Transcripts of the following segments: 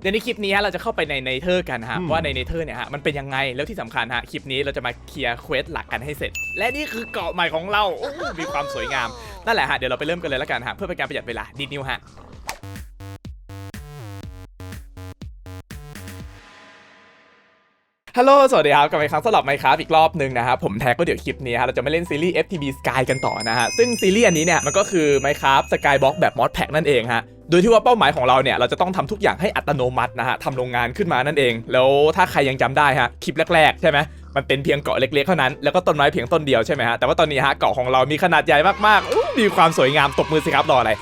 เดี๋ยวในคลิปนี้ฮะเราจะเข้าไปในเนเธอร์กันฮะอืมว่าในเนเธอร์เนี่ยฮะมันเป็นยังไงแล้วที่สำคัญฮะคลิปนี้เราจะมาเคลียร์เควสหลักกันให้เสร็จ และนี่คือเกาะใหม่ของเราโอ้มีความสวยงามนั่นแหละฮะเดี๋ยวเราไปเริ่มกันเลยแล้วกันฮะเพื่อเป็นการประหยัดเวลาดีดนิวฮะ ฮัลโหล สวัสดีครับ กลับมาอีกครั้งสำหรับไมค์ครับอีกรอบหนึ่งนะครับ ผมแท็กก็เดี๋ยวคลิปนี้ฮะเราจะมาเล่นซีรีส์ FTB Sky กันต่อนะฮะ ซึ่งซีรีส์อันนี้เนี่ย มันก็คือ Minecraft Skybox แบบมอดแพ็กนั่นเองฮะโดยที่ว่าเป้าหมายของเราเนี่ย เราจะต้องทำทุกอย่างให้อัตโนมัตินะฮะทำโรงงานขึ้นมานั่นเอง แล้วถ้าใครยังจำได้ฮะคลิปแรกๆ ใช่ไหมมันเป็นเพียงเกาะเล็กๆเท่านั้น แล้วก็ต้นไม้เพียงต้นเดียวใช่ไหมฮะแต่ว่าตอนนี้ฮะเกาะของเรามีขนาดใหญ่มากๆมีความสวยงามตบมือสิครับรออะไร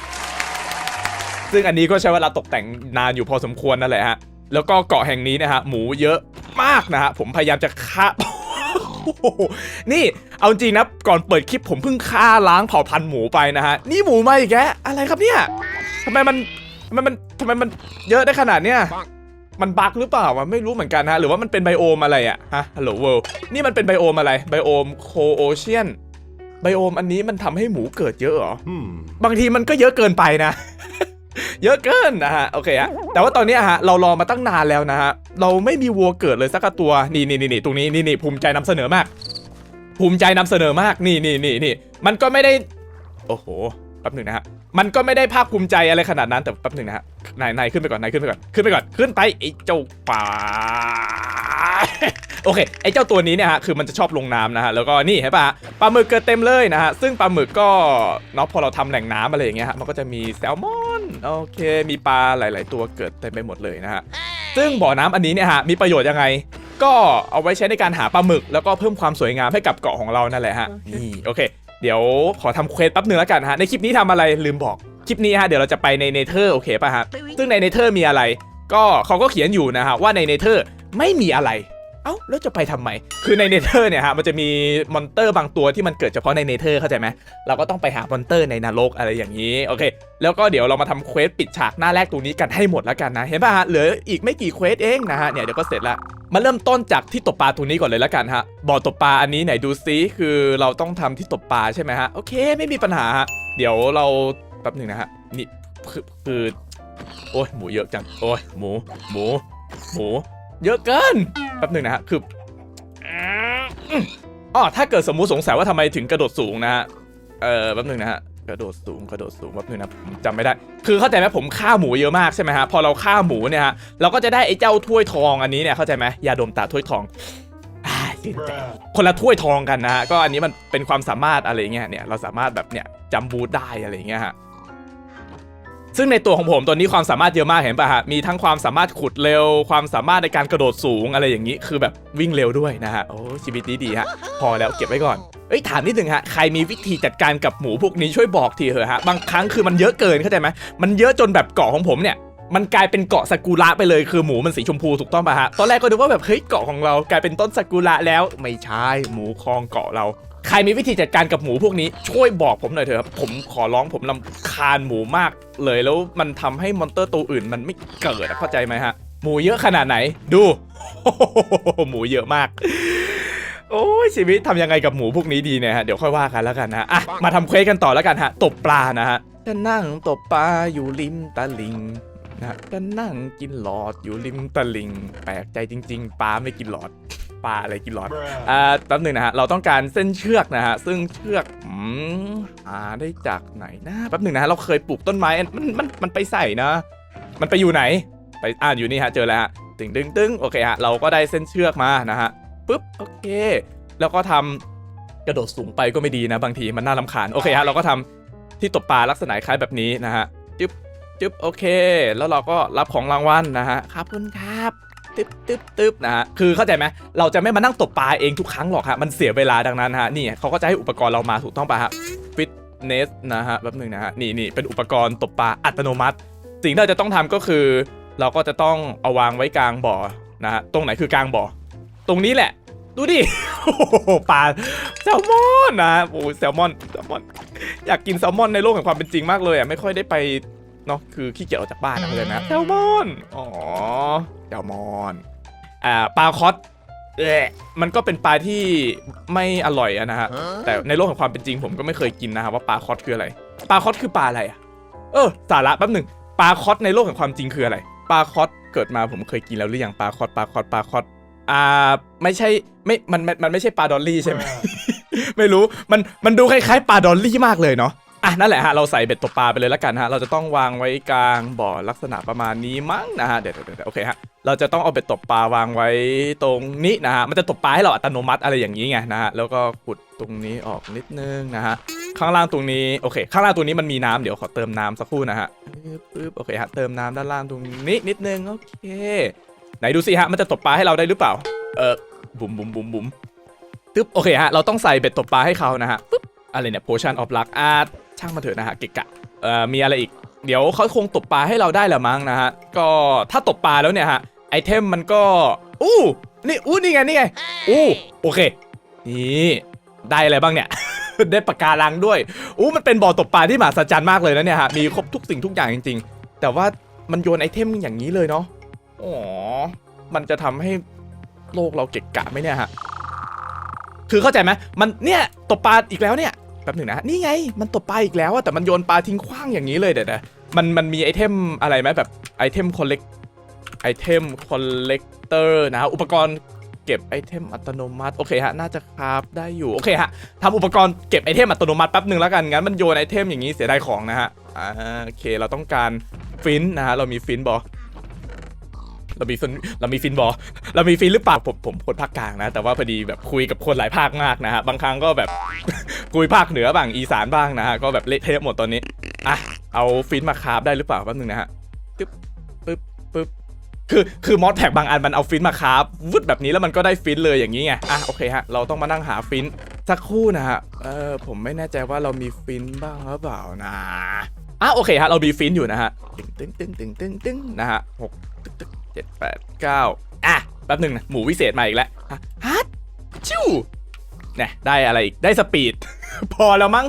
ซึ่งอันนี้ก็ใช้เวลาตกแต่งนานอยู่พอสมควรนั่นแหละฮะ แล้วก็เกาะแห่งนี้นะฮะหมูเยอะมากนะฮะผมพยายามจะฆ่านี่เอาจริงนะก่อนเปิดคลิปผมเพิ่งฆ่าล้างเผ่าพันธุ์หมูไปนะฮะนี่หมูมาอีกแกอะไรครับเนี่ยทำไมมันทำไมมันทำไมมันเยอะได้ขนาดเนี้ยมันบั๊กหรือเปล่าวะไม่รู้เหมือนกันฮะหรือว่ามันเป็นไบโอมอะไรอะฮะฮัลโหลเวิลด์นี่มันเป็นไบโอมอะไรไบโอมโคโอเชียนไบโอมอันนี้มันทำให้หมูเกิดเยอะเหรออืมบางทีมันก็เยอะเกินไปนะ เยอะเกินนะฮะโอเคฮะแต่ว่าตอนนี้ฮะเรารอมาตั้งนานแล้วนะฮะเราไม่มีวัวเกิดเลยสักตัวนี่นี่นี่นี่ตรงนี้นี่นี่ภูมิใจนำเสนอมาก ภูมิใจนำเสนอมากนี่นี่นี่นี่มันก็ไม่ได้ โอ้โหแป๊บหนึ่งนะฮะ มันก็ไม่ได้ภาคภูมิใจอะไรขนาดนั้นแต่แป๊บหนึ่งนะฮะนายนายขึ้นไปก่อนนายขึ้นไปก่อนขึ้นไปก่อนขึ้นไปไอ้เจ้าป่าโอเคไอ้เจ้าตัวนี้เนี่ยฮะคือมันจะชอบลงน้ำนะฮะแล้วก็นี่เห็นปะฮะปลาหมึกเกิดเต็มเลยนะฮะซึ่งปลาหมึกก็เนาะพอเราทำแหล่งน้ำอะไรอย่างเงี้ยฮะมันก็จะมีแซลมอนโอเค มีปลาหลาย ๆ ตัวเกิดเต็มไปหมดเลยนะฮะซึ่งบ่อน้ำอันนี้เนี่ยฮะมีประโยชน์ยังไงก็เอาไว้ใช้ในการหาปลาหมึก แล้วก็เพิ่มความสวยงามให้กับเกาะของเรานั่นแหละฮะนี่โอเค เดี๋ยวขอทำเควสแป๊บหนึงแล้วกันฮะในคลิปนี้ทำอะไรลืมบอกคลิปนี้ฮะเดี๋ยวเราจะไปในเนเธอร์โอเคป่ะฮะซึ่งในเนเธอร์มีอะไร ก็เขาก็เขียนอยู่นะฮะว่าในเนเธอร์ไม่มีอะไร เอ้าแล้วจะไปทำไม คือในเนเธอร์เนี่ยฮะมันจะมีมอนเตอร์บางตัวที่มันเกิดเฉพาะในเนเธอร์เข้าใจไหมเราก็ต้องไปหามอนเตอร์ในนรกอะไรอย่างนี้โอเค แล้วก็เดี๋ยวเรามาทำเควสปิดฉากหน้าแรกตรงนี้กันให้หมดแล้วกันนะ เห็นป่ะฮะเหลืออีกไม่กี่เควสเองนะฮะเนี่ยเดี๋ยวก็เสร็จละมาเริ่มต้นจากที่ตกปลาตรงนี้ก่อนเลยแล้วกันฮะบ่อตกปลาอันนี้ไหนดูซิคือเราต้องทำที่ตกปลาใช่ไหมฮะโอเค ไม่มีปัญหาฮะเดี๋ยวเราแป๊บหนึ่งนะฮะนี่คือคือโอ้ยหมูเยอะจังโอ้ยหมูหมูหมู เยอะเกินแป๊บหนึ่งนะฮะคืออ๋อถ้าเกิดสมมุติสงสัยว่าทำไมถึงกระโดดสูงนะฮะเออแป๊บหนึ่งนะฮะกระโดดสูงกระโดดสูงแป๊บหนึงนะผมจำไม่ได้ คือเข้าใจไหมผมฆ่าหมูเยอะมากใช่ไหมฮะพอเราฆ่าหมูเนี่ยฮะเราก็จะได้ไอ้เจ้าถ้วยทองอันนี้เนี่ยเข้าใจไหมยาดมตาถ้วยทองื่นใจคนละถ้วยทองกันนะฮะก็อันนี้มันเป็นความสามารถอะไรเงี้ยเนี่ยเราสามารถแบบเนี่ยจำบูได้อะไรเงี้ยฮะ ซึ่งในตัวของผมตัวนี้ความสามารถเยอะมากเห็นป่ะฮะ มีทั้งความสามารถขุดเร็ว ความสามารถในการกระโดดสูงอะไรอย่างนี้ คือแบบวิ่งเร็วด้วยนะฮะ โอ้ชีวิตดีฮะ พอแล้วเก็บไว้ก่อน เอ้ยถามนิดนึงฮะ ใครมีวิธีจัดการกับหมูพวกนี้ช่วยบอกทีเถอะฮะ บางครั้งคือมันเยอะเกินเข้าใจไหมมันเยอะจนแบบเกาะของผมเนี่ยมันกลายเป็นเกาะซากุระไปเลยคือหมูมันสีชมพูถูกต้องป่ะฮะ ตอนแรกก็นึกว่าแบบเฮ้ยเกาะของเรากลายเป็นต้นซากุระแล้วไม่ใช่หมูคลองเกาะเรา ใครมีวิธีจัดการกับหมูพวกนี้ช่วยบอกผมหน่อยเถอะครับผมขอร้องผมลำคาญหมูมากเลยแล้วมันทำให้มอนเตอร์ตัวอื่นมันไม่เกิดอะเข้าใจไหมฮะ หมูเยอะขนาดไหน ดู หมูเยอะมาก โอ้ยชีวิตทำยังไงกับหมูพวกนี้ดีเนี่ยฮะ เดี๋ยวค่อยว่ากันแล้วกันนะอะมาทำเควสกันต่อแล้วกันฮะ ตบปลานะฮะจะนั่งตบปลาอยู่ริมตะลิงนะฮะจะนั่งกินหลอดอยู่ริมตะลิง แปลกใจจริง ๆ ปลาไม่กินหลอด ปลาอะไรกินหลอดอ่าแป๊บหนึ่งนะฮะ เราต้องการเส้นเชือกนะฮะ ซึ่งเชือกอืมหาได้จากไหนนะแป๊บหนึ่งนะฮะ เราเคยปลูกต้นไม้ มัน มัน มันไปใส่นะ มันไปอยู่ไหน ไป อ่าอยู่นี่ฮะ เจอแล้วฮะ ตึงตึงตึงโอเคฮะ เราก็ได้เส้นเชือกมานะฮะปุ๊บ โอเค แล้วก็ทำกระโดดสูงไปก็ไม่ดีนะ บางทีมันน่ารำคาญ โอเคฮะ เราก็ทำที่ตบปลาลักษณะคล้ายแบบนี้นะฮะ จึ๊บจึ๊บโอเค แล้วเราก็รับของรางวัลนะฮะขอบคุณครับ ตึ๊บตึ๊บตึ๊บนะฮะคือเข้าใจไหมเราจะไม่มานั่งตบปลาเองทุกครั้งหรอกฮะมันเสียเวลาดังนั้นฮะนี่เขาก็จะให้อุปกรณ์เรามาถูกต้องปะฮะฟิตเนสนะฮะแป๊บหนึงนะฮะนี่นี่เป็นอุปกรณ์ตบปลาอัตโนมัติ สิ่งที่เราจะต้องทำก็คือ เราก็จะต้องเอาวางไว้กลางบ่อนะฮะตรงไหนคือกลางบ่อตรงนี้แหละ ดูดิโอ้โหปลาแซลมอนนะโอ้แซลมอนแซลมอนอยากกินแซลมอนในโลกแห่งความเป็นจริงมากเลยอะไม่ค่อยได้ไป เนาะคือขี้เกียจออกจากบ้านนะเลยนะแซลมอนอ๋อแซลมอนอ่าปลาคอสเอ๊ะมันก็เป็นปลาที่ไม่อร่อยอะนะฮะแต่ในโลกแห่งความเป็นจริงผมก็ไม่เคยกินนะครับว่าปลาคอสคืออะไรปลาคอสคือปลาอะไรอะเออสาระแป๊บหนึ่งปลาคอสในโลกแห่งความจริงคืออะไรปลาคอสเกิดมาผมเคยกินแล้วหรือยังปลาคอดปลาคอดปลาคอดอ่าไม่ใช่ไม่มันมันมันไม่ใช่ปลาดอลลี่ใช่ไหมไม่รู้มันมันดูคล้ายๆปลาดอลลี่มากเลยเนาะ อะนั่นแหละฮะเราใส่เบ็ดตกปลาไปเลยแล้วกันฮะเราจะต้องวางไว้กลางบ่อลักษณะประมาณนี้มั้งนะฮะเดี๋ยวเดี๋ยวเดี๋ยวโอเคฮะเราจะต้องเอาเบ็ดตกปลาวางไว้ตรงนี้นะฮะมันจะตกปลาให้เราอัตโนมัติอะไรอย่างนี้ไงนะฮะแล้วก็ขุดตรงนี้ออกนิดนึงนะฮะข้างล่างตรงนี้โอเคข้างล่างตรงนี้มันมีน้ำเดี๋ยวขอเติมน้ำสักครู่นะฮะปึ๊บโอเคฮะเติมน้ำด้านล่างตรงนี้นิดนึงโอเค ไหนดูสิฮะมันจะตกปลาให้เราได้หรือเปล่า เออบุ๋มบุ๋มบุ๋มบุ๋มตึ๊บโอเคฮะเราต้องใส่เบ็ดตกปลาให้เขานะฮะปึ๊บอะไรเนี่ย potion of luck อา ช่างมาเถอะนะฮะเกะกะเอ่อมีอะไรอีก เดี๋ยวเขาคงตกปลาให้เราได้แหละมั้งนะฮะก็ถ้าตกปลาแล้วเนี่ยฮะไอเทมมันก็อู้นี่อู้นี่ไงนี่ไงอู้โอเคนี่ได้อะไรบ้างเนี่ย ได้ปากการังด้วยอู้มันเป็นบ่อตกปลาที่มหัศจรรย์มากเลยนะเนี่ยฮะมีครบทุกสิ่งทุกอย่างจริง ๆ แต่ว่ามันโยนไอเทมอย่างนี้เลยเนาะอ๋อมันจะทำให้โลกเราเกะกะไหมเนี่ยฮะคือเข้าใจไหมมันเนี่ยตบปลาอีกแล้วเนี่ย แป๊บหนึ่งนะนี่ไงมันตบปลาอีกแล้วอะแต่มันโยนปลาทิ้งขว้างอย่างนี้เลยเดี๋ยวนะมันมันมีไอเทมอะไรไหมแบบไอเทมคอลเลกไอเทมคอลเลกเตอร์นะอุปกรณ์เก็บไอเทมอัตโนมัติโอเคฮะน่าจะคราฟได้อยู่โอเคฮะทำอุปกรณ์เก็บไอเทมอัตโนมัติแป๊บหนึ่งแล้วกันงั้นมันโยนไอเทมอย่างนี้เสียดายของนะฮะอ่าโอเคเราต้องการฟินนะฮะเรามีฟินบอ เรามีฟินเรามีฟินบอเรามีฟินหรือเปล่าผมผมคนภาคกลางนะ แต่ว่าพอดีแบบคุยกับคนหลายภาคมากนะฮะบางครั้งก็แบบคุยภาคเหนือบ้างอีสานบ้างนะฮะก็แบบเละเทะหมดตอนนี้อะเอาฟินมาคราฟได้หรือเปล่าแป๊บนึงนะฮะปึ๊บปึ๊บปึ๊บคือคือมอสแท็กบางอันมันเอาฟินมาคราฟวึดแบบนี้แล้วมันก็ได้ฟินเลยอย่างนี้ไงอะโอเคฮะเราต้องมานั่งหาฟินสักคู่นะฮะเออผมไม่แน่ใจว่าเรามีฟินบ้างหรือเปล่านะอะโอเคฮะเรามีฟินอยู่นะฮะตึ้งตึ้งตึ้งตึ้งตึงตึงนะฮะหก เจ็ดแปดเก้าอะแป๊บหนึ่งนะหมูวิเศษมาอีกแล้วฮัทชิวเนี่ยได้อะไรอีก ได้สปีด พอแล้วมั้ง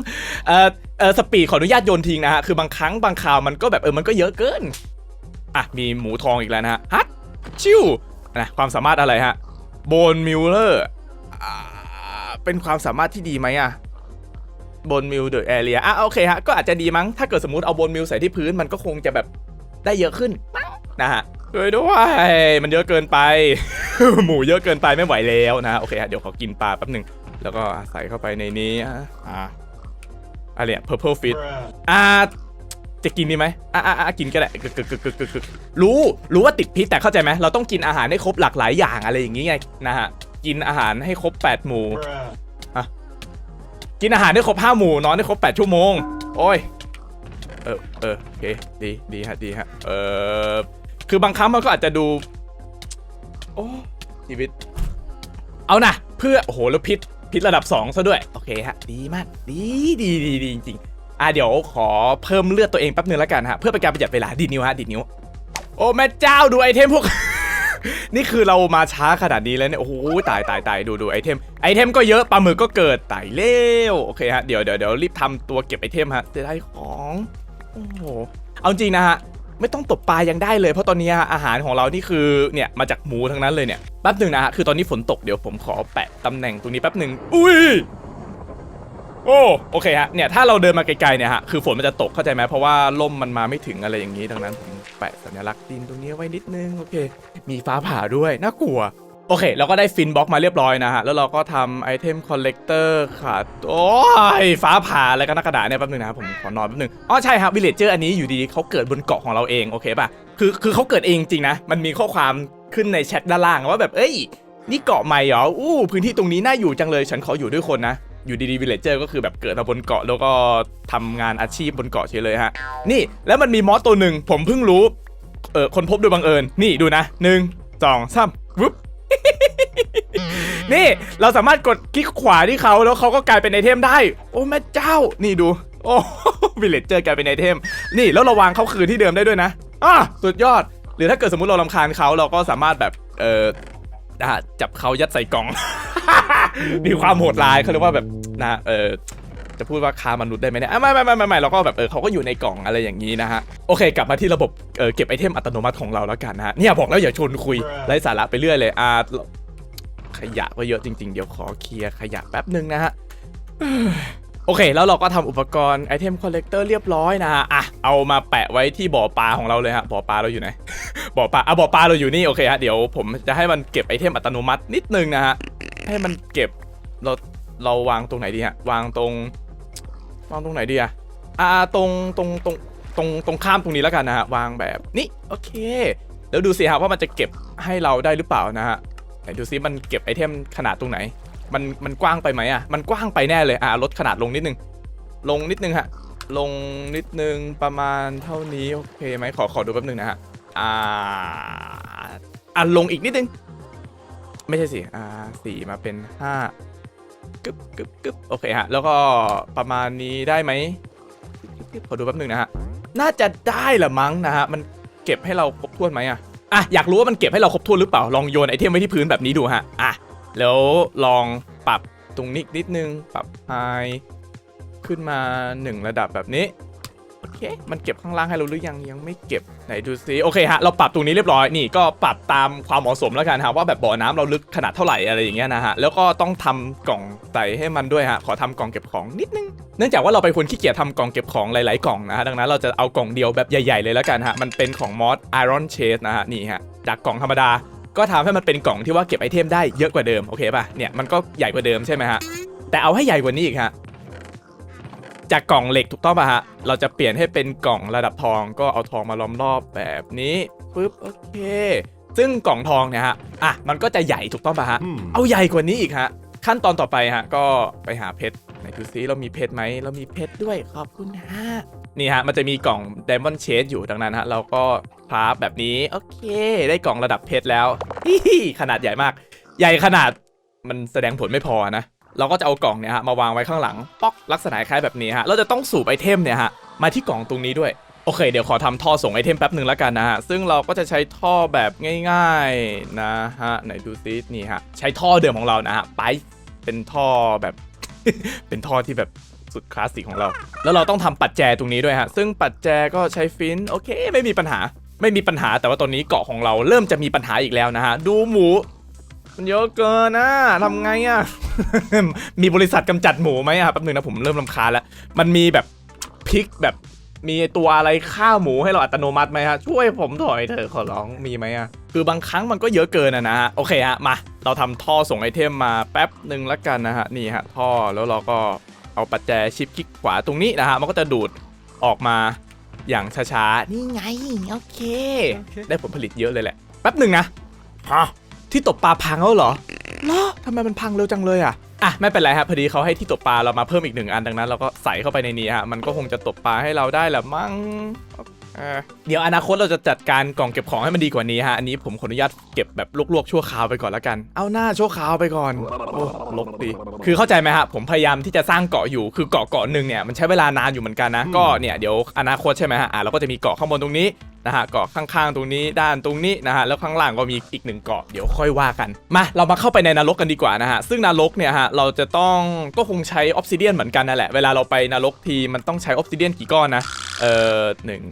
เออเออสปีดขออนุญาตโยนทิ้งนะฮะ คือบางครั้งบางคราวมันก็แบบเออมันก็เยอะเกิน อะ มีหมูทองอีกแล้วนะฮะฮัทชิวนะความสามารถอะไรฮะโบนมิลเลอร์เป็นความสามารถที่ดีไหมอะบนมิลเดอะแอเรียอะโอเคฮะ ก็อาจจะดีมั้ง ถ้าเกิดสมมติเอาบนมิลใส่ที่พื้นมันก็คงจะแบบได้เยอะขึ้นนะฮะ ช่วยด้วยมันเยอะเกินไป หมูเยอะเกินไปไม่ไหวแล้วนะ โอเคฮะเดี๋ยวขอกินปลาแป๊บหนึ่งแล้วก็ใส่เข้าไปในนี้อะอ่าอะไรเนี่ย purple fish อ่าจะกินดีไหมอะอะอะกินก็ได้กึกกึกกึกกึกกึกรู้ รู้ว่าติดพิษแต่เข้าใจไหมเราต้องกินอาหารให้ครบหลากหลายอย่างอะไรอย่างงี้ไงนะฮะ กินอาหารให้ครบ8หมู่กินอาหารให้ครบ5หมู่นอนให้ครบ8ชั่วโมง โอ้ย เออเออโอเค ดี ดีฮะ ดีฮะ เออ คือบางครั้งมันก็อาจจะดู โอ้ชีวิต เอานะเพื่อโอ้โหแล้วพิษพิษระดับ2ซะด้วย โอเคฮะ ดีมาก ดีดีดีดีจริงๆอะเดี๋ยวขอเพิ่มเลือดตัวเองแป๊บนึงแล้วกันฮะ เพื่อเป็นการประหยัดเวลาดีดนิ้วฮะดีดนิ้ว โอ้แม่เจ้าดูไอเทมพวก นี่คือเรามาช้าขนาดนี้แล้วเนี่ย โอ้โหตายตายตายดูดูไอเทม ไอเทมก็เยอะปลาหมึกก็เกิดตายเร็วโอเคฮะ เดี๋ยวเดี๋ยวเดี๋ยวรีบทำตัวเก็บไอเทมฮะจะได้ของ โอ้โห เอาจริงนะฮะ ไม่ต้องตบปลายังได้เลยเพราะตอนนี้อาหารของเรานี่คือเนี่ยมาจากหมูทั้งนั้นเลยเนี่ยแป๊บหนึ่งนะฮะคือตอนนี้ฝนตกเดี๋ยวผมขอแปะตำแหน่งตรงนี้แป๊บหนึ่งอุ้ยโอ้โอเคฮะเนี่ยถ้าเราเดินมาไกลๆเนี่ยฮะคือฝนมันจะตกเข้าใจไหมเพราะว่าล่มมันมาไม่ถึงอะไรอย่างนี้ดังนั้นผมแปะสัญลักษณ์ดินตรงนี้ไว้นิดนึงโอเค มีฟ้าผ่าด้วยน่ากลัว โอเค เราก็ได้ฟินบ็อกมาเรียบร้อยนะฮะ แล้วเราก็ทำไอเทมคอลเลกเตอร์ขาดโอ้ย ฟ้าผ่าอะไรกันนักกระดาษเนี่ยแป๊บนึงนะผมขอนอนแป๊บนึง อ๋อ ใช่ครับวิลเลจเจอร์อันนี้อยู่ดีเขาเกิดบนเกาะของเราเอง โอเคป่ะ คือคือเขาเกิดเองจริงนะ มันมีข้อความขึ้นในแชทด้านล่างว่าแบบ เอ้ย นี่เกาะใหม่เหรอ อู้ พื้นที่ตรงนี้น่าอยู่จังเลย ฉันขออยู่ด้วยคนนะ อยู่ดีๆวิลเลจเจอร์ก็คือแบบเกิดมาบนเกาะแล้วก็ทำงานอาชีพบนเกาะเฉยเลยฮะ นี่ แล้วมันมีมอสตัวหนึ่งผมเพิ่งรู้ เออคนพบโดยบังเอิญ นี่ดูนะหนึ่งสองสามวุ๊บ นี่เราสามารถกดคลิกขวาที่เขาแล้วเขาก็กลายเป็นไอเทมได้ โอ้แม่เจ้า นี่ดู โอ้วิลเลจเจอร์กลายเป็นไอเทม นี่แล้วเราวางเขาคืนที่เดิมได้ด้วยนะอะสุดยอด หรือถ้าเกิดสมมติเราลำคาญเขาเราก็สามารถแบบเอออะจับเขายัดใส่กล่อง มีความโหดร้ายเขาเรียกว่าแบบนะเออ จะพูดว่าค้ามนุษย์ได้ไหมเนี่ยอะไม่ไม่ไม่ไม่ไม่เราก็แบบเออเขาก็อยู่ในกล่องอะไรอย่างนี้นะฮะโอเค กลับมาที่ระบบเออเก็บไอเทมอัตโนมัติของเราแล้วกันนะฮะเนี่ยบอกแล้วอย่าชวนคุยไร้สาระไปเรื่อยเลยอ่าขยะก็เยอะจริง ๆ เดี๋ยวขอเคลียร์ขยะแป๊บหนึ่งนะฮะเอ้ยโอเค แล้วเราก็ทำอุปกรณ์ไอเทมคอลเลกเตอร์เรียบร้อยนะฮะอะเอามาแปะไว้ที่บ่อปลาของเราเลยฮะบ่อปลาเราอยู่ไหนบ่อปลาอะบ่อปลาเราอยู่นี่โอเคฮะเดี๋ยวผมจะให้มันเก็บไอเทมอัตโนมัตินิดนึงนะฮะให้มันเก็บเราเราวางตรงไหนดีฮะวางตรง วางตรงไหนดีอะอ่าตรงตรงตรงตรงตรงข้ามตรงนี้แล้วกันนะฮะวางแบบนี้โอเคแล้วดูสิฮะว่ามันจะเก็บให้เราได้หรือเปล่านะฮะไหนดูซิมันเก็บไอเทมขนาดตรงไหน มันมันกว้างไปไหมอะมันกว้างไปแน่เลยอะลดขนาดลงนิดนึง ลงนิดนึงฮะลงนิดนึงประมาณเท่านี้โอเคไหมขอขอดูแป๊บนึงนะฮะอ่าอะลงอีกนิดนึง ไม่ใช่สิอ่าสี่มาเป็นห้า กึบกึบกึบโอเคฮะ แล้วก็ประมาณนี้ได้ไหมขอดูแป๊บหนึ่งนะฮะ น่าจะได้ละมั้งนะฮะ มันเก็บให้เราครบถ้วนไหมอะ อะ อยากรู้ว่ามันเก็บให้เราครบถ้วนหรือเปล่า ลองโยนไอเทมไว้ที่พื้นแบบนี้ดูฮะ อะ แล้วลองปรับตรงนี้นิดนึง ปรับไฮขึ้นมา 1 ระดับแบบนี้ เค มันเก็บข้างล่างให้เราหรือยังยังไม่เก็บไหนดูซิโอเคฮะเราปรับตรงนี้เรียบร้อยนี่ก็ปรับตามความเหมาะสมแล้วกันฮะว่าแบบบ่อน้ำเราลึกขนาดเท่าไหร่อะไรอย่างเงี้ยนะฮะแล้วก็ต้องทำกล่องใส่ให้มันด้วยฮะขอทำกล่องเก็บของนิดนึงเนื่องจากว่าเราเป็นคนขี้เกียจทำกล่องเก็บของหลายๆกล่องนะฮะดังนั้นเราจะเอากล่องเดียวแบบใหญ่ๆเลยแล้วกันฮะมันเป็นของมอส Iron Chase นะฮะนี่ฮะจากกล่องธรรมดาก็ทำให้มันเป็นกล่องที่ว่าเก็บไอเทมได้เยอะกว่าเดิมโอเคป่ะเนี่ยมันก็ใหญ่กว่าเดิมใช่ไหมฮะแต่เอาให้ใหญ่กว่านี้อีกฮะ จากกล่องเหล็กถูกต้องป่ะฮะ เราจะเปลี่ยนให้เป็นกล่องระดับทองก็เอาทองมาล้อมรอบแบบนี้ปึ๊บโอเค ซึ่งกล่องทองเนี่ยฮะอะมันก็จะใหญ่ถูกต้องป่ะฮะ เอาใหญ่กว่านี้อีกฮะ ขั้นตอนต่อไปฮะ ก็ไปหาเพชรไหนดูซิเรามีเพชรไหมเรามีเพชรด้วยขอบคุณฮะนี่ฮะมันจะมีกล่อง Diamond Chase อยู่ดังนั้นฮะเราก็พาแบบนี้โอเค ได้กล่องระดับเพชรแล้วฮิฮิขนาดใหญ่มาก ใหญ่ขนาดมันแสดงผลไม่พอนะ เราก็จะเอากล่องเนี่ยฮะมาวางไว้ข้างหลังป๊อกลักษณะคล้ายแบบนี้ฮะเราจะต้องสูบไอเทมเนี่ยฮะมาที่กล่องตรงนี้ด้วยโอเคเดี๋ยวขอทำท่อส่งไอเทมแป๊บหนึ่งแล้วกันนะฮะ ซึ่งเราก็จะใช้ท่อแบบง่ายๆนะฮะ ไหนดูซินี่ฮะ ใช้ท่อเดิมของเรานะฮะไปเป็นท่อแบบ เป็นท่อที่แบบสุดคลาสสิกของเรา แล้วเราต้องทำปัดแจตรงนี้ด้วยฮะ ซึ่งปัดแจก็ใช้ฟิน โอเค ไม่มีปัญหา ไม่มีปัญหาแต่ว่าตอนนี้เกาะของเราเริ่มจะมีปัญหาอีกแล้วนะฮะ ดูหมู มันเยอะเกินนะทำไงอะ มีบริษัทกำจัดหมูไหมอะแป๊บนึงนะผมเริ่มรำคาญแล้ว มันมีแบบพริกแบบมีตัวอะไรฆ่าหมูให้เราอัตโนมัติไหมฮะช่วยผมถอยเถอะขอร้องมีไหมอะคือบางครั้งมันก็เยอะเกินอะนะฮะโอเคฮะมา เราทำท่อส่งไอเทมมาแป๊บหนึ่งละกันนะฮะนี่ฮะท่อแล้วเราก็เอาปัจแจชิปคลิกขวาตรงนี้นะฮะมันก็จะดูดออกมาอย่างช้าๆนี่ไงโอเค ได้ผลผลิตเยอะเลยแหละแป๊บหนึ่งนะฮะ ที่ตกปลาพังแล้วเหรอเหรอทำไมมันพังเร็วจังเลยอะอะไม่เป็นไรครับพอดีเขาให้ที่ตกปลาเรามาเพิ่มอีกหนึ่งอันดังนั้น เราก็ใส่เข้าไปในนี้ฮะมันก็คงจะตกปลาให้เราได้แหละมั้งเออเดี๋ยวอนาคตเราจะจัดการกล่องเก็บของให้มันดีกว่านี้ฮะอันนี้ผมขออนุญาตเก็บแบบลวกๆชั่วคราวไปก่อนแล้วกัน เอาหน้าชั่วคราวไปก่อนโอ้ลกดีคือเข้าใจไหมฮะผมพยายามที่จะสร้างเกาะอยู่คือเกาะเกาะหนึ่งเนี่ยมันใช้เวลานานอยู่เหมือนกันนะก็เนี่ยเดี๋ยวอนาคตใช่ไหมฮะอะเราก็จะมีเกาะข้างบนตรงนี้ นะฮะเกาะข้างๆตรงนี้ด้านตรงนี้นะฮะแล้วข้างล่างก็มีอีกหนึ่งเกาะเดี๋ยวค่อยว่ากันมาเรามาเข้าไปในนรกกันดีกว่านะฮะซึ่งนรกเนี่ยฮะเราจะต้องก็คงใช้ออฟซิเดียนเหมือนกันนั่นแหละเวลาเราไปนรกทีมันต้องใช้ออฟซิเดียนกี่ก้อนนะเอ่อหนึ่ง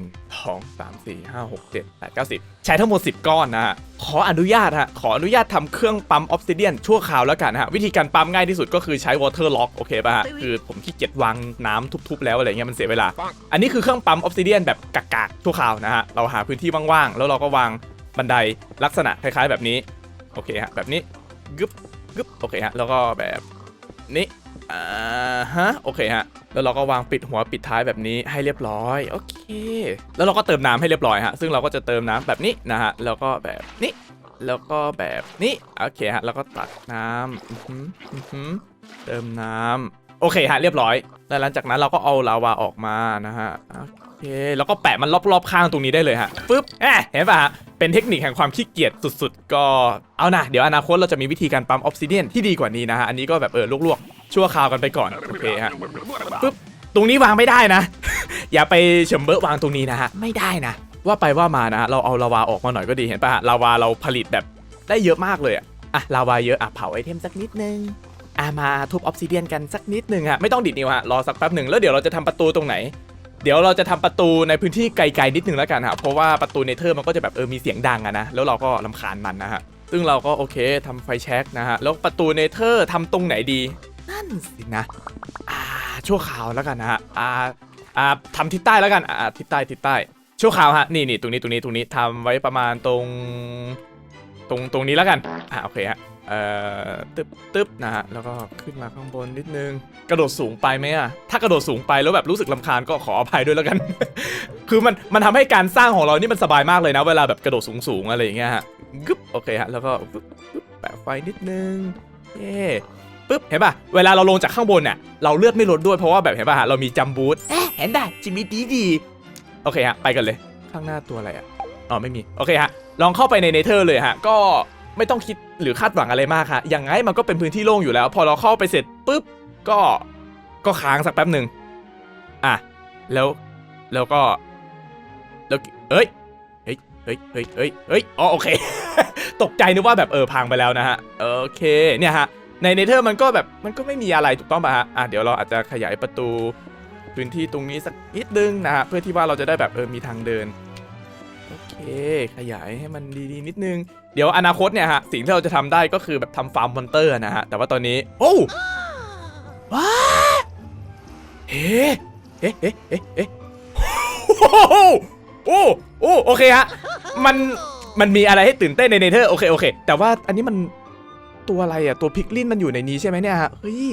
สองสามสี่ห้าหกเจ็ดแปดเก้าสิบใช้ทั้งหมด10ก้อนนะฮะขออนุญาตฮะ ขออนุญาตทำเครื่องปั๊มออฟซิเดียนชั่วคราวแล้วกันนะฮะ วิธีการปั๊มง่ายที่สุดก็คือใช้วอเตอร์ล็อกโอเคป่ะฮะ คือผมขี้เกียจวางน้ำทุบๆแล้วอะไรเงี้ยมันเสียเวลา อันนี้คือเครื่องปั๊มออฟซิเดียนแบบกากๆชั่วคราวนะฮะ เราหาพื้นที่ว่างๆ แล้วเราก็วางบันไดลักษณะคล้ายๆแบบนี้ โอเคฮะ แบบนี้กึบกึบโอเคฮะ แล้วก็แบบนี้ อ่าฮะ โอเคฮะ แล้วเราก็วางปิดหัวปิดท้ายแบบนี้ให้เรียบร้อยโอเค แล้วเราก็เติมน้ำให้เรียบร้อยฮะซึ่งเราก็จะเติมน้ำแบบนี้นะฮะแล้วก็แบบนี้แล้วก็แบบนี้โอเคฮะแล้วก็ตักน้ำอื้อหืออืเติมน้ำโอเคฮะเรียบร้อย แล้วหลังจากนั้นเราก็เอาลาวาออกมานะฮะโอเคแล้วก็แปะมันรอบๆข้างตรงนี้ได้เลยฮะปึ๊บแอะเห็นป่ะฮะเป็นเทคนิคแห่งความขี้เกียจสุดๆ ก็เอานะเดี๋ยวอนาคตเราจะมีวิธีการปั๊มออฟซิเดียนที่ดีกว่านี้นะฮะอันนี้ก็แบบเออลวกๆ ชั่วคราวกันไปก่อนโอเคฮะปึ๊บตรงนี้วางไม่ได้นะ อย่าไปเฉิมเบอะวางตรงนี้นะฮะไม่ได้นะ ว่าไปว่ามานะ เราเอาลาวาออกมาหน่อยก็ดีเห็นป่ะลาวาเราผลิตแบบได้เยอะมากเลยอะอะลาวาเยอะอะเผาไอเทมสักนิดนึงอะมาทุบออฟซิเดียนกันสักนิดนึงฮะไม่ต้องดิดนิ้วฮะรอสักแป๊บหนึ่งแล้วเดี๋ยวเราจะทำประตูตรงไหน เดี๋ยวเราจะทำประตูในพื้นที่ไกลๆนิดนึงแล้วกันฮะเพราะว่าประตูเนเธอร์มันก็จะแบบเออมีเสียงดังอะนะแล้วเราก็ลำคาญมันนะฮะซึ่งเราก็โอเคทำไฟแช็กนะฮะแล้วประตูเนเธอร์ทำตรงไหนดี นั่นสินะ อ่า ชั่วคราวแล้วกันนะฮะ อ่า อ่าทำทิศใต้แล้วกัน อ่า ทิศใต้ ทิศใต้ ชั่วคราวฮะ นี่นี่ตรงนี้ ตรงนี้ ตรงนี้ทำไว้ประมาณตรง ตรง ตรงนี้แล้วกัน อ่า โอเคฮะ เอ่อ ตึ๊บตึ๊บนะฮะ แล้วก็ขึ้นมาข้างบนนิดนึง กระโดดสูงไปไหมอะถ้ากระโดดสูงไปแล้วแบบรู้สึกลำคาญก็ขออภัยด้วยแล้วกัน คือมัน มันทำให้การสร้างของเรานี่มันสบายมากเลยนะ เวลาแบบกระโดดสูงๆอะไรอย่างเงี้ยฮะกึ๊บโอเคฮะ แล้วก็แปะไฟนิดนึง เย่ ปึ๊บเห็นป่ะเวลาเราลงจากข้างบนเนี่ยเราเลือดไม่ลดด้วยเพราะว่าแบบเห็นป่ะเรามีจัมบูทเอ๊ะเห็นได้จิมมี่ดีดีโอเคฮะไปกันเลยข้างหน้าตัวอะไรอะอ๋อไม่มีโอเคฮะลองเข้าไปในเนเธอร์เลยฮะก็ไม่ต้องคิดหรือคาดหวังอะไรมากฮะอย่างไงมันก็เป็นพื้นที่โล่งอยู่แล้ว พอเราเข้าไปเสร็จปุ๊บก็ก็ค้างสักแป๊บหนึ่งอะแล้วแล้วก็แล้วเอ้ยเฮ้ยเฮ้ยเฮ้ยเฮ้ยเฮ้ยอ๋อโอเค ตกใจนึกว่าแบบเออพังไปแล้วนะฮะโอเคเนี่ยฮะ ในเนเธอร์มันก็แบบมันก็ไม่มีอะไรถูกต้องป่ะฮะอะเดี๋ยวเราอาจจะขยายประตูพื้นที่ตรงนี้สักนิดนึงนะฮะเพื่อที่ว่าเราจะได้แบบเออมีทางเดินโอเค ขยายให้มันดีๆนิดนึง เดี๋ยวอนาคตเนี่ยฮะสิ่งที่เราจะทำได้ก็คือแบบทำฟาร์มมอนเตอร์นะฮะแต่ว่าตอนนี้ โอ้ว้าเฮ้เฮ้เฮ้เฮ้เฮ้โอ้โหโอ้โอ้โอเคฮะมันมันมีอะไรให้ตื่นเต้นในเนเธอร์โอเคโอเค แต่ว่าอันนี้มัน ตัวอะไรอะตัวพิกลินมันอยู่ในนี้ใช่ไหมเนี่ยฮะเฮ้ย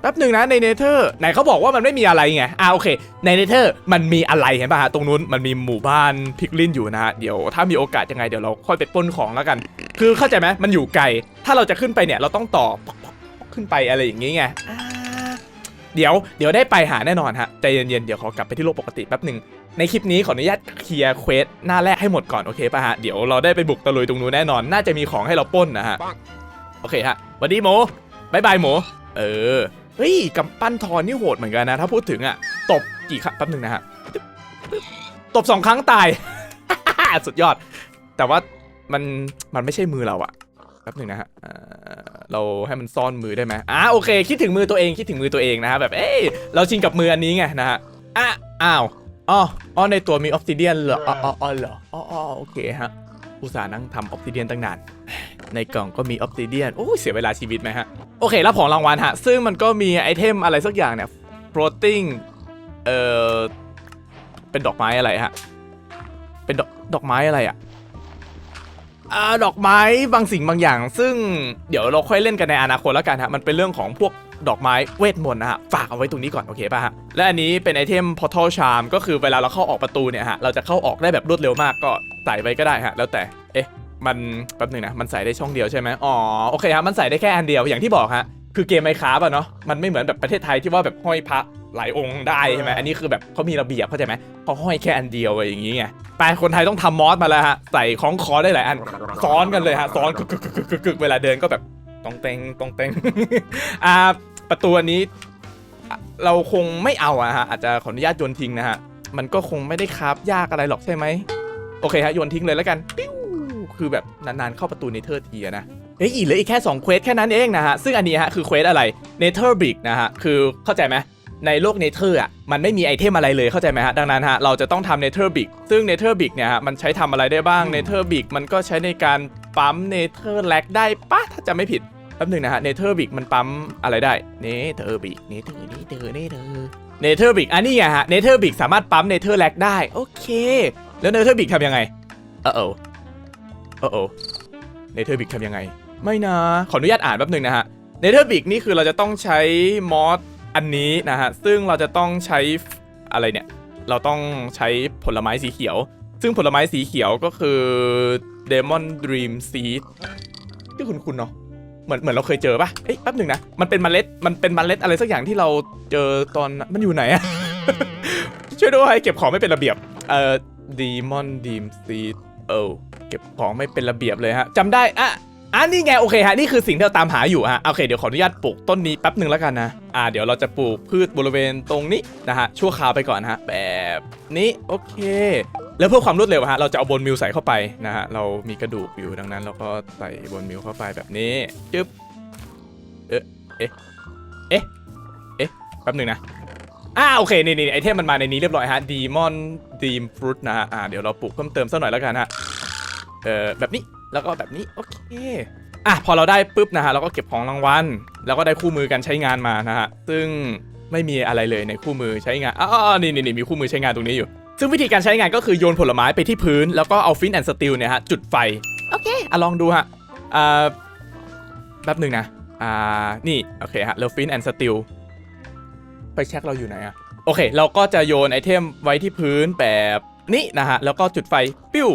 แป๊บหนึ่งนะในเนเธอร์ไหนเขาบอกว่ามันไม่มีอะไรไงอ่าโอเคในเนเธอร์มันมีอะไรเห็นป่ะฮะตรงนู้นมันมีหมู่บ้านพิกลินอยู่นะฮะเดี๋ยวถ้ามีโอกาสยังไงเดี๋ยวเราค่อยไปปล้นของแล้วกัน คือเข้าใจไหมมันอยู่ไกล ถ้าเราจะขึ้นไปเนี่ยเราต้องต่อขึ้นไปอะไรอย่างงี้ไงเดี๋ยวเดี๋ยวได้ไปหาแน่นอนฮะใจเย็นๆเดี๋ยวขอกลับไปที่โลกปกติแป๊บหนึ่งในคลิปนี้ขออนุญาตเคลียร์เควสหน้าแรกให้หมดก่อนโอเคป่ะฮะเดี๋ยวเราได้ไปบุกตะลุยตรงนู้นแน่นอน น่าจะมีของให้เราป้นนะฮะ โอเคฮะวัสดีหมูบายบายหมู เออ เฮ้ยกำปั้นทอนนี่โหดเหมือนกันนะ ถ้าพูดถึงอะตบกี่ครั้งแป๊บหนึ่งนะฮะ ตบสองครั้งตาย สุดยอด แต่ว่ามันมันไม่ใช่มือเราอะแป๊บหนึ่งนะฮะเราให้มันซ่อนมือได้ไหมอ่าโอเค คิดถึงมือตัวเองคิดถึงมือตัวเองนะฮะแบบ เอ้ยเราชินกับมืออันนี้ไงนะฮะอะอ้าวอ๋ออ๋อในตัวมีออฟซิเดียนเหรออ๋ออ๋ออ๋อเหรออ๋ออ๋อโอเคฮะอุตส่าห์นั่งทำออฟซิเดียนตั้งนาน ในกล่องก็มีออฟซิเดียน โอ้เสียเวลาชีวิตไหมฮะ โอเครับของรางวัลฮะ ซึ่งมันก็มีไอเทมอะไรสักอย่างเนี่ย floating เอ่อ เป็นดอกไม้อะไรฮะ เป็นดอกดอกไม้อะไรอะอ่าดอกไม้บางสิ่งบางอย่าง ซึ่งเดี๋ยวเราค่อยเล่นกันในอนาคตแล้วกันฮะ มันเป็นเรื่องของพวกดอกไม้เวทมนต์นะฮะ ฝากเอาไว้ตรงนี้ก่อน โอเคป่ะฮะ และอันนี้เป็นไอเทม portal charm ก็คือเวลาเราเข้าออกประตูเนี่ยฮะ เราจะเข้าออกได้แบบรวดเร็วมากก็ใส่ไว้ก็ได้ฮะ แล้วแต่ เอ๊ะ มันแป๊บหนึงนะมันใส่ได้ช่องเดียวใช่ไหมอ๋อโอเคครับมันใส่ได้แค่อันเดียวอย่างที่บอกฮะคือเกมไมค้าอะเนาะมันไม่เหมือนแบบประเทศไทยที่ว่าแบบห้อยพระหลายองค์ได้ใช่ไหมอันนี้คือแบบเขามีระเบียบเข้าใจไหมเขาห้อยแค่อันเดียวอะไรอย่างงี้ไงไปคนไทยต้องทำมอสมาแล้วฮะใส่ของคอได้หลายอันซ้อนกันเลยฮะซ้อนกึกกึกกึกกึกเวลาเดินก็แบบตองเต็งตองเต็งอ่าประตูนี้ เราคงไม่เอาอะฮะอาจจะขออนุญาตโยนทิ้งนะฮะมันก็คงไม่ได้คราฟยากอะไรหรอกใช่ไหมโอเคฮะโยนทิ้งเลยแล้วกันปิ้ว คือแบบนานๆเข้าประตูเนเธอร์ทีอะนะเฮ้ยอีกเหลืออีกแค่2เควสแค่นั้นเองนะฮะ ซึ่งอันนี้ฮะคือเควสอะไร Nether Brick นะฮะ คือเข้าใจไหมในโลกเนเธอร์อะมันไม่มีไอเทมอะไรเลยเข้าใจไหมฮะ ดังนั้นฮะเราจะต้องทำ Nether Brick ซึ่ง Nether Brick เนี่ยฮะมันใช้ทำอะไรได้บ้าง Nether Brick มันก็ใช้ในการปั๊ม Nether Lag ได้ปะถ้าจะไม่ผิดแป๊บหนึงนะฮะ Nether Brick มันปั๊มอะไรได้ Nether Brick Nether Nether Nether Nether Brick อันนี้ไงฮะ Nether Brick สามารถปั๊ม Nether Lag ได้โอเค แล้ว Nether Brick ทำยังไงเออ เออเออเออ Nether Brick ทำยังไง ไม่นะ ขออนุญาตอ่านแป๊บหนึ่งนะฮะ Nether Brick นี่คือเราจะต้องใช้มอสอันนี้นะฮะ ซึ่งเราจะต้องใช้อะไรเนี่ย เราต้องใช้ผลไม้สีเขียว ซึ่งผลไม้สีเขียวก็คือ Demon Dream Seed ที่คุณคุณเนาะเหมือนเหมือนเราเคยเจอปะเอ้ยแป๊บหนึ่งนะ มันเป็นเมล็ด มันเป็นเมล็ดอะไรสักอย่างที่เราเจอตอน มันอยู่ไหนอะช่วยด้วยเก็บของไม่เป็นระเบียบ เอ่อ Demon Dream Seed เออ เก็บของไม่เป็นระเบียบเลยฮะจำได้อะอะนี่ไงโอเคฮะนี่คือสิ่งที่เราตามหาอยู่ฮะโอเคเดี๋ยวขออนุญาตปลูกต้นนี้แป๊บหนึ่งแล้วกันนะอ่าเดี๋ยวเราจะปลูกพืชบริเวณตรงนี้นะฮะชั่วคราวไปก่อนฮะแบบนี้โอเค แล้วเพื่อความรวดเร็วฮะเราจะเอาบนมิลใส่เข้าไปนะฮะเรามีกระดูกอยู่ดังนั้นเราก็ใส่บนมิลเข้าไปแบบนี้จึ๊บเอ๊ะเอ๊ะเอ๊ะเอ๊ะแป๊บหนึ่งนะอ่าโอเคนี่นี่ไอเทมมันมาในนี้เรียบร้อยฮะดีมอนดีมฟรุตนะฮะอ่าเดี๋ยวเราปลูกเพิ่มเติมสักหน่อยแล้วกันฮะ เอ่อแบบนี้แล้วก็แบบนี้โอเคอะพอเราได้ปุ๊บนะฮะเราก็เก็บของรางวัลแล้วก็ได้คู่มือการใช้งานมานะฮะซึ่งไม่มีอะไรเลยในคู่มือใช้งานอ๋อนี่นี่นี่มีคู่มือใช้งานตรงนี้อยู่ ซึ่งวิธีการใช้งานก็คือโยนผลไม้ไปที่พื้น แล้วก็เอาฟินแอนด์สติลเนี่ยฮะจุดไฟ โอเคอะลองดูฮะอ่าแป๊บหนึ่งนะอ่านี่โอเคฮะแล้วฟินแอนด์สติลไปเช็คเราอยู่ไหนอะโอเค เราก็จะโยนไอเทมไว้ที่พื้นแบบนี้นะฮะแล้วก็จุดไฟปิ้วอู้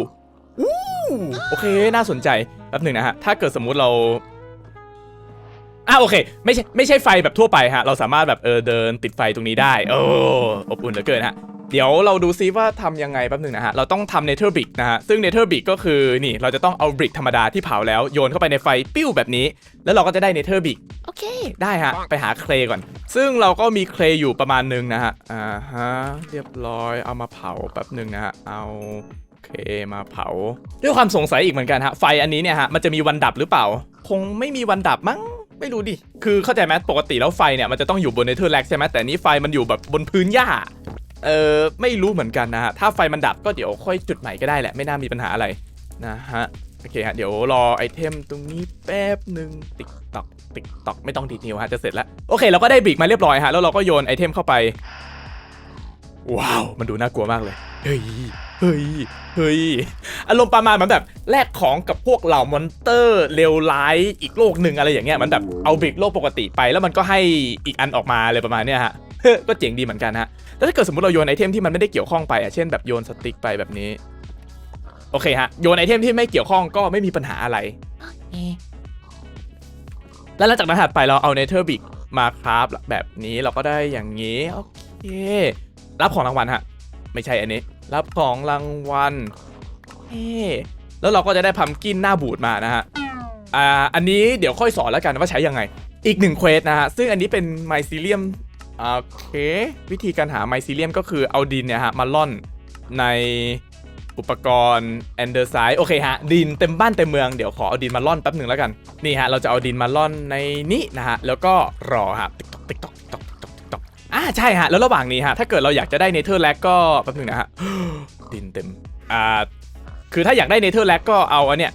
โอเคน่าสนใจแป๊บหนึ่งนะฮะ ถ้าเกิดสมมุติเราอะโอเค ไม่ใช่ไม่ใช่ไฟแบบทั่วไปฮะ เราสามารถแบบเออเดินติดไฟตรงนี้ได้ โอ้อบอุ่นเหลือเกินฮะ เดี๋ยวเราดูซิว่าทำยังไงแป๊บหนึ่งนะฮะ เราต้องทำเนเธอร์บิกนะฮะ ซึ่งเนเธอร์บิกก็คือนี่เราจะต้องเอาบริกธรรมดาที่เผาแล้วโยนเข้าไปในไฟปิ้วแบบนี้ แล้วเราก็จะได้เนเธอร์บิกโอเค ได้ฮะ ไปหาเคลก่อน ซึ่งเราก็มีเคลอยู่ประมาณหนึงนะฮะอ่าฮะเรียบร้อยเอามาเผาแป๊บหนึ่งนะฮะเอา เคมาเผา ด้วยความสงสัยอีกเหมือนกันฮะไฟอันนี้เนี่ยฮะมันจะมีวันดับหรือเปล่า คงไม่มีวันดับมั้งไม่รู้ดิ คือเข้าใจไหมปกติแล้วไฟเนี่ยมันจะต้องอยู่บนเนเธอร์แลกใช่ไหมแต่นี้ไฟมันอยู่แบบบนพื้นหญ้า เออไม่รู้เหมือนกันนะฮะ ถ้าไฟมันดับก็เดี๋ยวค่อยจุดใหม่ก็ได้แหละ ไม่น่ามีปัญหาอะไรนะฮะ โอเคฮะ เดี๋ยวรอไอเทมตรงนี้แป๊บหนึ่งติ๊กตอกติ๊กตอกไม่ต้องดีดนิ้วฮะจะเสร็จแล้ว โอเคเราก็ได้บริกมาเรียบร้อยฮะ แล้วเราก็โยนไอเทมเข้าไป ว้าว มันดูน่ากลัวมากเลย เฮ้ย เฮ้ย เฮ้ย อารมณ์ประมาณเหมือนแบบแลกของกับพวกเหล่ามอนเตอร์เลวร้ายอีกโลกหนึ่งอะไรอย่างเงี้ย มันแบบเอาบริกโลกปกติไป แล้วมันก็ให้อีกอันออกมาเลยประมาณเนี้ยฮะก็เจ๋งดีเหมือนกันฮะ แล้วถ้าเกิดสมมติเราโยนไอเทมที่มันไม่ได้เกี่ยวข้องไปอะ เช่นแบบโยนสติ๊กไปแบบนี้ โอเคฮะ โยนไอเทมที่ไม่เกี่ยวข้องก็ไม่มีปัญหาอะไร แล้วหลังจากนั้นถัดไปเราเอาเนเธอร์บิกมาคราฟแบบนี้เราก็ได้อย่างนี้ โอเค รับของรางวัลฮะ ไม่ใช่อันนี้ รับของรางวัลเฮ้แล้วเราก็จะได้พัมกินหน้าบูดมานะฮะ อ่า อันนี้เดี๋ยวค่อยสอนแล้วกันว่าใช้ยังไง อีกหนึ่งเควสนะฮะ ซึ่งอันนี้เป็นไมซิเลียมโอเค วิธีการหาไมซิเลียมก็คือเอาดินเนี่ยฮะ มาล่อนในอุปกรณ์แอนเดอร์ไซด์โอเคฮะ ดินเต็มบ้านเต็มเมือง เดี๋ยวขอเอาดินมาล่อนแป๊บหนึ่งแล้วกัน นี่ฮะ เราจะเอาดินมาล่อนในนี้นะฮะ แล้วก็รอฮะติ๊กตอกติ๊กตอกติ๊กตอก อ่าใช่ฮะ แล้วระหว่างนี้ฮะ ถ้าเกิดเราอยากจะได้เนเธอร์แลกก็แป๊บหนึ่งนะฮะ ดินเต็ม อ่า คือถ้าอยากได้เนเธอร์แลกก็เอาอันเนี้ย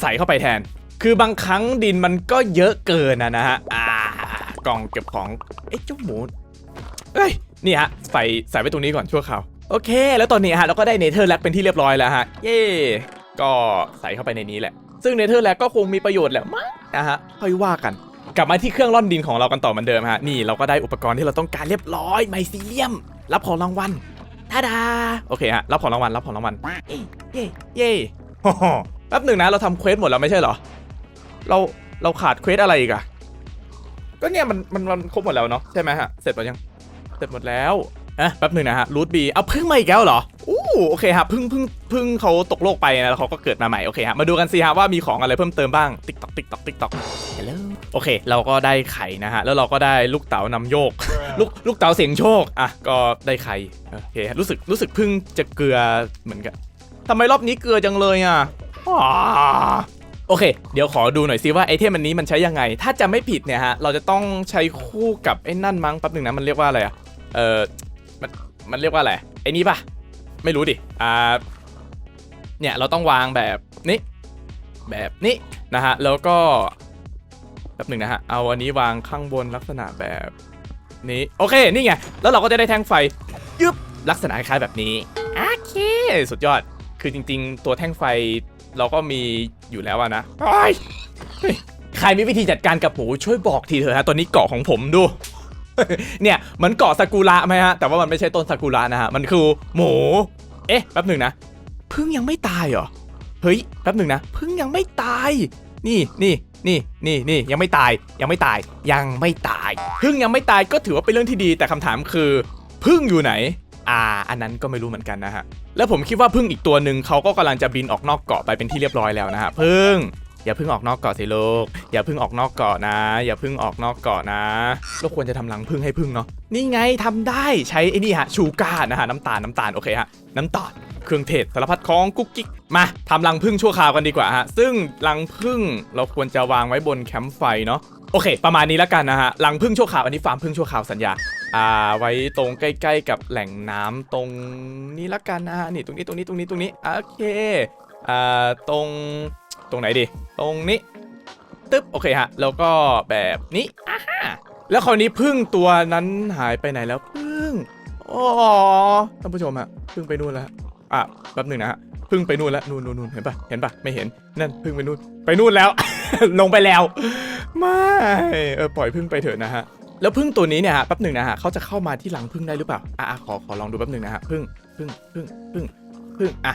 ใส่เข้าไปแทน คือบางครั้งดินมันก็เยอะเกินนะนะฮะ อ่ากล่องเก็บของ เอ๊ะเจ้าหมูเอ้ย นี่ฮะ ใส่ใส่ไว้ตรงนี้ก่อนชั่วคราว โอเค แล้วตอนนี้ฮะเราก็ได้เนเธอร์แลกเป็นที่เรียบร้อยแล้วฮะ เย่ก็ใส่เข้าไปในนี้แหละ ซึ่งเนเธอร์แลกก็คงมีประโยชน์แหละมั้งนะฮะ ค่อยว่ากัน กลับมาที่เครื่องร่อนดินของเรากันต่อเหมือนเดิมฮะนี่เราก็ได้อุปกรณ์ที่เราต้องการเรียบร้อยไมซีเลียม รับของรางวัลท่าดาโอเคฮะรับของรางวัลรับของรางวัลเย่เย่เย่ฮ่อฮ่อแป๊บหนึ่งนะเราทำเควสหมดแล้วไม่ใช่เหรอ เราเราขาดเควสอะไรอีกอะก็เนี่ยมันมันมันครบหมดแล้วเนาะใช่ไหมฮะเสร็จหมดยัง เสร็จหมดแล้ว อะแป๊บหนึ่งนะฮะรูทบีเอาพึ่งมาอีกแล้วเหรออู้โอเคฮะพึ่งพึ่งพึ่งเขาตกโลกไปนะแล้วเขาก็เกิดมาใหม่โอเคฮะมาดูกันสิฮะว่ามีของอะไรเพิ่มเติมบ้างติ๊กตอกติ๊กตอกติ๊กตอกฮัลโหลโอเค เราก็ได้ไข่นะฮะแล้วเราก็ได้ลูกเต๋านำโยก ลูกลูกเต๋าเสียงโชคอะก็ได้ไข่โอเคฮะรู้สึกรู้สึกพึ่งจะเกลือเหมือนกันทำไมรอบนี้เกลือจังเลยอะอ้าโอเค เดี๋ยวขอดูหน่อยซิว่าไอเทมอันนี้มันใช้ยังไง ถ้าจะไม่ผิดเนี่ยฮะ เราจะต้องใช้คู่กับไอ้นั่นมั้งแป๊บหนึ่งนะ มันเรียกว่าอะไรอะเออ มันเรียกว่าอะไรไอ้นี่ปะไม่รู้ดิอ่าเนี่ยเราต้องวางแบบนี้แบบนี้นะฮะแล้วก็แป๊บหนึ่งนะฮะเอาอันนี้วางข้างบนลักษณะแบบนี้โอเคนี่ไงแล้วเราก็จะได้แท่งไฟยึบลักษณะคล้ายแบบนี้โอเคสุดยอดคือจริง ๆ ตัวแท่งไฟเราก็มีอยู่แล้วนะใครมีวิธีจัดการกับหมูช่วยบอกทีเถอะฮะตัวนี้เกาะของผมดู เนี่ยเหมือนเกาะซากุระไหมฮะแต่ว่ามันไม่ใช่ต้นซากุระนะฮะมันคือหมู เอ๊ะแป๊บหนึ่งนะพึ่งยังไม่ตายเหรอเฮ้ยแป๊บหนึ่งนะพึ่งยังไม่ตาย นี่นี่นี่นี่นี่ยังไม่ตายยังไม่ตายยังไม่ตายพึ่งยังไม่ตายก็ถือว่าเป็นเรื่องที่ดีแต่คำถามคือพึ่งอยู่ไหนอ่าอันนั้นก็ไม่รู้เหมือนกันนะฮะ แล้วผมคิดว่าพึ่งอีกตัวหนึ่งเขาก็กำลังจะบินออกนอกเกาะไปเป็นที่เรียบร้อยแล้วนะฮะพึ่ง อย่าเพึ่งออกนอกเกาะสิลูก อย่าเพึ่งออกนอกเกาะนะ อย่าเพึ่งออกนอกเกาะนะ เราควรจะทำรังพึ่งให้พึ่งเนาะ นี่ไงทำได้ใช้ไอ้นี่ฮะชูการ์นะฮะน้ำตาลน้ำตาลโอเคฮะน้ำตาลเครื่องเทศสารพัดของกุ๊กกิ๊กมาทำรังพึ่งชั่วคราวกันดีกว่าฮะซึ่งรังพึ่งเราควรจะวางไว้บนแคมป์ไฟเนาะโอเค ประมาณนี้แล้วกันนะฮะรังพึ่งชั่วคราวอันนี้ฟาร์มพึ่งชั่วคราวสัญญาอ่าไว้ตรงใกล้ ๆ กับแหล่งน้ำตรงนี้ละกันนะฮะนี่ตรงนี้ตรงนี้ตรงนี้ตรงนี้โอเคอ่าตรง ตรงไหนดี ตรงนี้ ตึ๊บ โอเคฮะ แล้วก็แบบนี้อ่าฮะแล้วคราวนี้พึ่งตัวนั้นหายไปไหนแล้วพึ่งอ๋อท่านผู้ชมฮะพึ่งไปนู่นแล้วอะแป๊บหนึ่งนะฮะพึ่งไปนู่นแล้วนู่นนู่นเห็นปะเห็นปะไม่เห็นนั่นพึ่งไปนู่นไปนู่นแล้ว ลงไปแล้ว ไม่เออปล่อยพึ่งไปเถอะนะฮะแล้วพึ่งตัวนี้เนี่ยฮะแป๊บหนึ่งนะฮะเขาจะเข้ามาที่รังพึ่งได้หรือเปล่าอะขอขอลองดูแป๊บหนึ่งนะฮะพึ่งพึ่งพึ่งพึ่งพึ่งอะ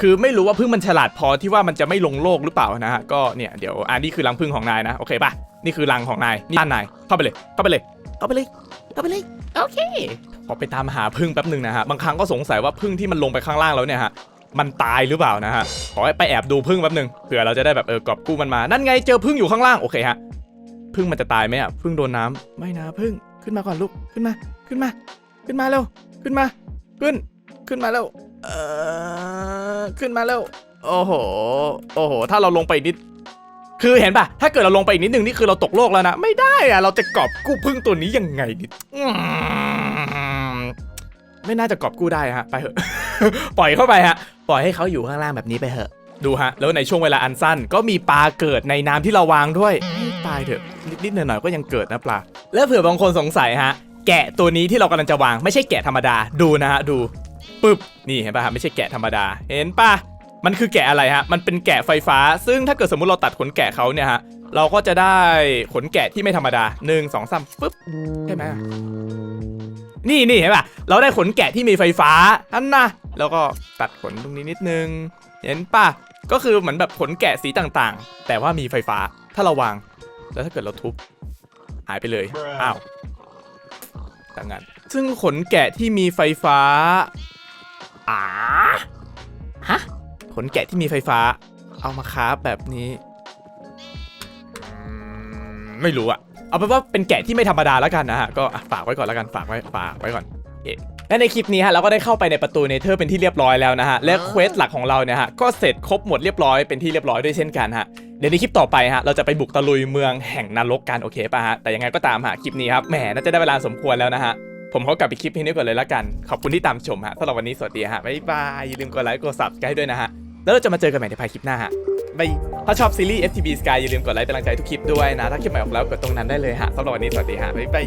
คือไม่รู้ว่าพึ่งมันฉลาดพอที่ว่ามันจะไม่ลงโลกหรือเปล่านะฮะก็เนี่ยเดี๋ยวอะนี่คือรังพึ่งของนายนะโอเคปะนี่คือรังของนายนี่บ้านนายเข้าไปเลยเข้าไปเลยเข้าไปเลยเข้าไปเลยโอเคพอไปตามหาพึ่งแป๊บหนึ่งนะฮะบางครั้งก็สงสัยว่าพึ่งที่มันลงไปข้างล่างแล้วเนี่ยฮะมันตายหรือเปล่านะฮะขอไปแอบดูพึ่งแป๊บหนึ่งเผื่อเราจะได้แบบเออกอบกู้มันมา นั่นไงเจอพึ่งอยู่ข้างล่างโอเคฮะพึ่งมันจะตายไหมอะพึ่งโดนน้ำไม่นะพึ่งขึ้นมาก่อนลูกขึ้นมาขึ้นมา ขึ้นมาเร็วขึ้นมาขึ้น ขึ้นมาเร็วเออขึ้นมาเร็วโอ้โห โอ้โห ถ้าเราลงไปนิด คือเห็นป่ะ ถ้าเกิดเราลงไปอีกนิดนึงนี่คือเราตกโลกแล้วนะ ไม่ได้อะเราจะกอบกู้พึ่งตัวนี้ยังไงดิอืมไม่น่าจะกอบกู้ได้ฮะ ไปเถอะ ปล่อยเข้าไปฮะ ปล่อยให้เขาอยู่ข้างล่างแบบนี้ไปเถอะ ดูฮะ แล้วในช่วงเวลาอันสั้น ก็มีปลาเกิดในน้ำที่เราวางด้วย ตายเถอะ นิดๆหน่อยๆก็ยังเกิดนะปลา แล้วเผื่อบางคนสงสัยฮะ แกะตัวนี้ที่เรากำลังจะวางไม่ใช่แกะธรรมดา ดูนะฮะ ดู ปึ๊บนี่เห็นป่ะฮะไม่ใช่แกะธรรมดา เห็นป่ะมันคือแกะอะไรฮะ มันเป็นแกะไฟฟ้า ซึ่งถ้าเกิดสมมติเราตัดขนแกะเขาเนี่ยฮะ เราก็จะได้ขนแกะที่ไม่ธรรมดาหนึ่งสองสามปึ๊บใช่ไหมนี่นี่เห็นป่ะ เราได้ขนแกะที่มีไฟฟ้าอันนะแล้วก็ตัดขนตรงนี้นิดนึง เห็นป่ะ ก็คือเหมือนแบบขนแกะสีต่างๆ แต่ว่ามีไฟฟ้า ถ้าเราวาง แล้วถ้าเกิดเราทุบ หายไปเลย อ้าวต่างงานซึ่งขนแกะที่มีไฟฟ้า อ่าฮะ ขนแกะที่มีไฟฟ้า เอามาคราฟแบบนี้อืมไม่รู้อะเอาเป็นว่าเป็นแกะที่ไม่ธรรมดาแล้วกันนะฮะ ก็อะฝากไว้ก่อนแล้วกัน ฝากไว้ฝากไว้ก่อนเอ๊ะและในคลิปนี้ฮะเราก็ได้เข้าไปในประตูเนเธอร์เป็นที่เรียบร้อยแล้วนะฮะ และเควสหลักของเราเนี่ยฮะก็เสร็จครบหมดเรียบร้อยเป็นที่เรียบร้อยด้วยเช่นกันฮะเดี๋ยวในคลิปต่อไปฮะเราจะไปบุกตะลุยเมืองแห่งนรกกันโอเคป่ะฮะแต่ยังไงก็ตามฮะคลิปนี้ครับแหมน่าจะได้เวลาสมควรแล้วนะฮะ ผมขอกลับไปคลิปนี้ก่อนเลยละกัน ขอบคุณที่ตามชมฮะสำหรับวันนี้สวัสดีฮะบ๊ายบายอย่าลืมกดไลค์กด subscribe ด้วยนะฮะแล้วเราจะมาเจอกันใหม่ในภายคลิปหน้าฮะบายถ้าชอบซีรีส์ FTB Sky อย่าลืมกดไลค์เป็นกำลังใจทุกคลิปด้วยนะ ถ้าคลิปใหม่ออกแล้วกดตรงนั้นได้เลยฮะสำหรับวันนี้สวัสดีฮะบ๊ายบาย